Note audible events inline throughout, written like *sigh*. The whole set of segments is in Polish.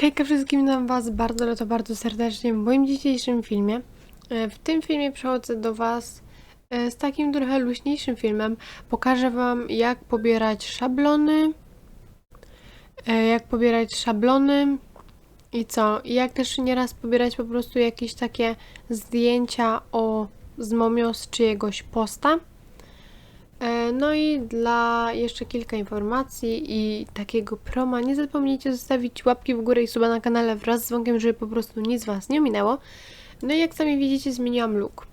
Hejka wszystkim, witam Was bardzo, ale to bardzo serdecznie w moim dzisiejszym filmie. E, W tym filmie przechodzę do Was e, z takim trochę luźniejszym filmem. Pokażę Wam, jak pobierać szablony, e, jak pobierać szablony i co, i jak też nieraz pobierać po prostu jakieś takie zdjęcia o z Momio z czyjegoś posta. E, No i dla jeszcze kilka informacji i takiego proma, nie zapomnijcie zostawić łapki w górę i suba na kanale wraz z dzwonkiem, żeby po prostu nic Was nie minęło. No i jak sami widzicie, zmieniłam look.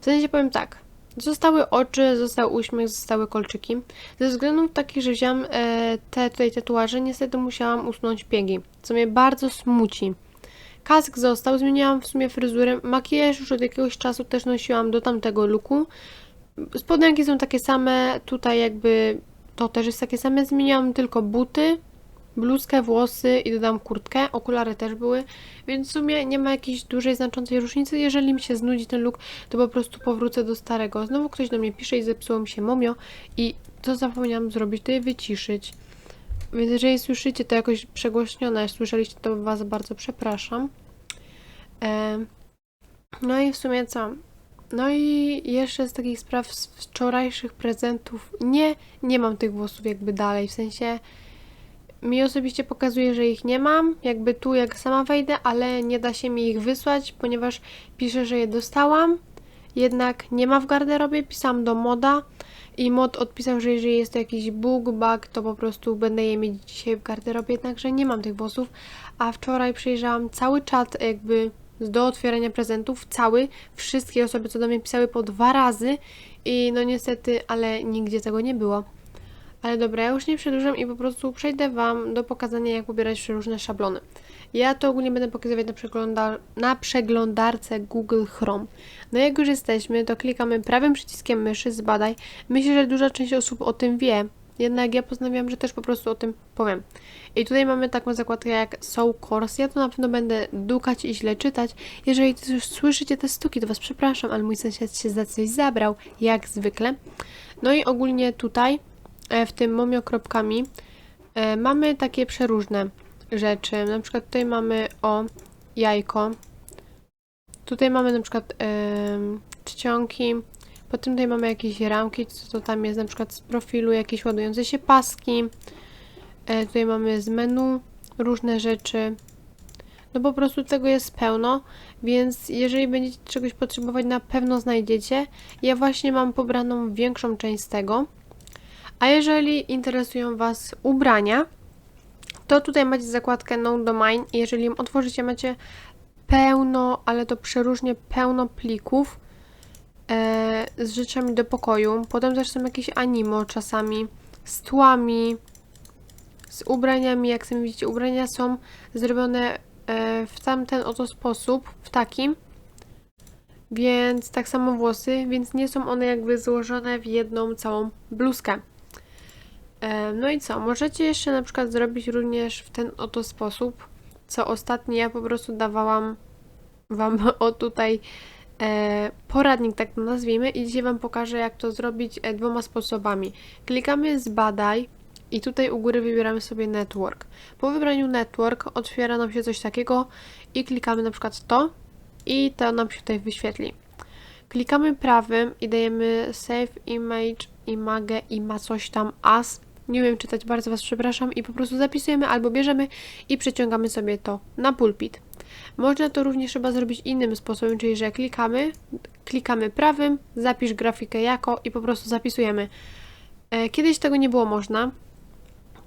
W sensie powiem tak, zostały oczy, został uśmiech, zostały kolczyki. Ze względów takich, że wziąłam e, te tutaj tatuaże, niestety musiałam usunąć piegi, co mnie bardzo smuci. Kask został, zmieniłam w sumie fryzurę, makijaż już od jakiegoś czasu też nosiłam do tamtego looku. Spodenki są takie same, tutaj jakby to też jest takie same. Zmieniłam tylko buty, bluzkę, włosy i dodam kurtkę. Okulary też były, więc w sumie nie ma jakiejś dużej, znaczącej różnicy. Jeżeli mi się znudzi ten look, to po prostu powrócę do starego. Znowu ktoś do mnie pisze i zepsuło mi się momio i to zapomniałam zrobić, to je wyciszyć. Więc jeżeli słyszycie to jakoś przegłośnione, słyszeliście, to Was bardzo przepraszam. Em, no i w sumie co? No i jeszcze z takich spraw z wczorajszych prezentów. Nie, nie mam tych włosów jakby dalej, w sensie mi osobiście pokazuje, że ich nie mam, jakby tu jak sama wejdę, ale nie da się mi ich wysłać, ponieważ pisze, że je dostałam. Jednak nie ma w garderobie, pisałam do moda i mod odpisał, że jeżeli jest to jakiś bug, bug, to po prostu będę je mieć dzisiaj w garderobie, jednakże nie mam tych włosów, a wczoraj przejrzałam cały czat jakby do otwierania prezentów, cały, wszystkie osoby, co do mnie pisały po dwa razy i no niestety, ale nigdzie tego nie było. Ale dobra, ja już nie przedłużam i po prostu przejdę Wam do pokazania, jak pobierać przeróżne szablony. Ja to ogólnie będę pokazywać na, na przeglądarce Google Chrome. No jak już jesteśmy, to klikamy prawym przyciskiem myszy, zbadaj. Myślę, że duża część osób o tym wie, jednak ja postanowiłam, że też po prostu o tym powiem. I tutaj mamy taką zakładkę jak So Course. Ja to na pewno będę dukać i źle czytać. Jeżeli też słyszycie te stuki, to Was przepraszam, ale mój sąsiad się za coś zabrał, jak zwykle. No i ogólnie tutaj, e, w tym momio kropkami, e, mamy takie przeróżne rzeczy. Na przykład tutaj mamy o jajko. Tutaj mamy na przykład czcionki. Potem tutaj mamy jakieś ramki, co to tam jest, na przykład z profilu jakieś ładujące się paski. E, tutaj mamy z menu różne rzeczy. No po prostu tego jest pełno, więc jeżeli będziecie czegoś potrzebować, na pewno znajdziecie. Ja właśnie mam pobraną większą część z tego. A jeżeli interesują Was ubrania, to tutaj macie zakładkę No Domain jeżeli ją otworzycie, macie pełno, ale to przeróżnie pełno plików e, z rzeczami do pokoju. Potem też są jakieś animo czasami, z tłami, z ubraniami. Jak sami widzicie, ubrania są zrobione e, w tamten oto sposób, w takim. Więc tak samo włosy, więc nie są one jakby złożone w jedną całą bluzkę. E, No i co? Możecie jeszcze na przykład zrobić również w ten oto sposób, co ostatnio ja po prostu dawałam Wam *laughs* o tutaj poradnik, tak to nazwijmy, i dzisiaj Wam pokażę, jak to zrobić e, dwoma sposobami. Klikamy zbadaj i tutaj u góry wybieramy sobie network. Po wybraniu network otwiera nam się coś takiego i klikamy na przykład to i to nam się tutaj wyświetli. Klikamy prawym i dajemy save image, image i ma coś tam as. Nie wiem czytać, bardzo Was przepraszam i po prostu zapisujemy albo bierzemy i przeciągamy sobie to na pulpit. Można to również chyba zrobić innym sposobem, czyli że klikamy, klikamy prawym, zapisz grafikę jako i po prostu zapisujemy. E, Kiedyś tego nie było można,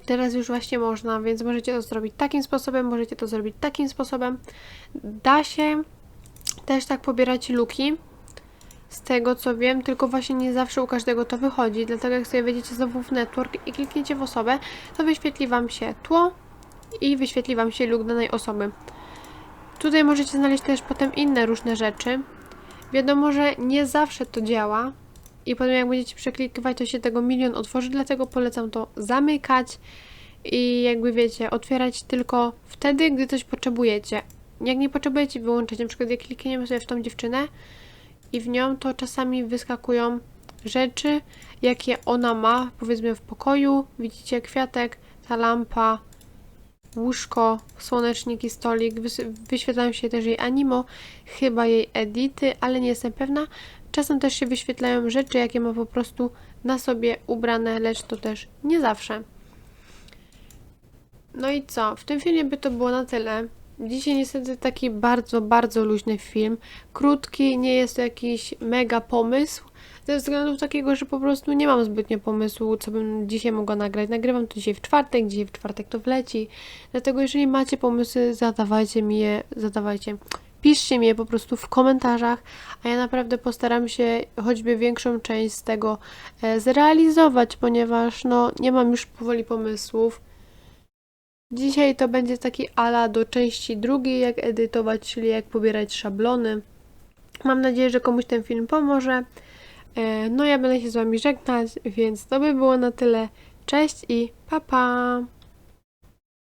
teraz już właśnie można, więc możecie to zrobić takim sposobem, możecie to zrobić takim sposobem. Da się też tak pobierać luki, z tego co wiem, tylko właśnie nie zawsze u każdego to wychodzi, dlatego jak sobie wejdziecie znowu w network i klikniecie w osobę, to wyświetli Wam się tło i wyświetli Wam się look danej osoby. Tutaj możecie znaleźć też potem inne różne rzeczy. Wiadomo, że nie zawsze to działa i potem jak będziecie przeklikiwać, to się tego milion otworzy, dlatego polecam to zamykać i jakby wiecie, otwierać tylko wtedy, gdy coś potrzebujecie. Jak nie potrzebujecie wyłączyć, na przykład jak klikniemy sobie w tą dziewczynę, i w nią to czasami wyskakują rzeczy, jakie ona ma, powiedzmy w pokoju. Widzicie kwiatek, ta lampa łóżko, słoneczniki, stolik. Wyświetlają się też jej animo, chyba jej edity, ale nie jestem pewna. Czasem też się wyświetlają rzeczy, jakie ma po prostu na sobie ubrane, lecz to też nie zawsze. No i co? W tym filmie by to było na tyle. Dzisiaj niestety taki bardzo, bardzo luźny film. Krótki, nie jest to jakiś mega pomysł. Ze względu takiego, że po prostu nie mam zbytnio pomysłu, co bym dzisiaj mogła nagrać. Nagrywam to dzisiaj w czwartek, dzisiaj w czwartek to wleci. Dlatego jeżeli macie pomysły, zadawajcie mi je, zadawajcie. Piszcie mi je po prostu w komentarzach, a ja naprawdę postaram się choćby większą część z tego e, zrealizować, ponieważ no nie mam już powoli pomysłów. Dzisiaj to będzie taki ala do części drugiej, jak edytować, czyli jak pobierać szablony. Mam nadzieję, że komuś ten film pomoże. E, No ja będę się z Wami żegnać, więc to by było na tyle. Cześć i pa pa!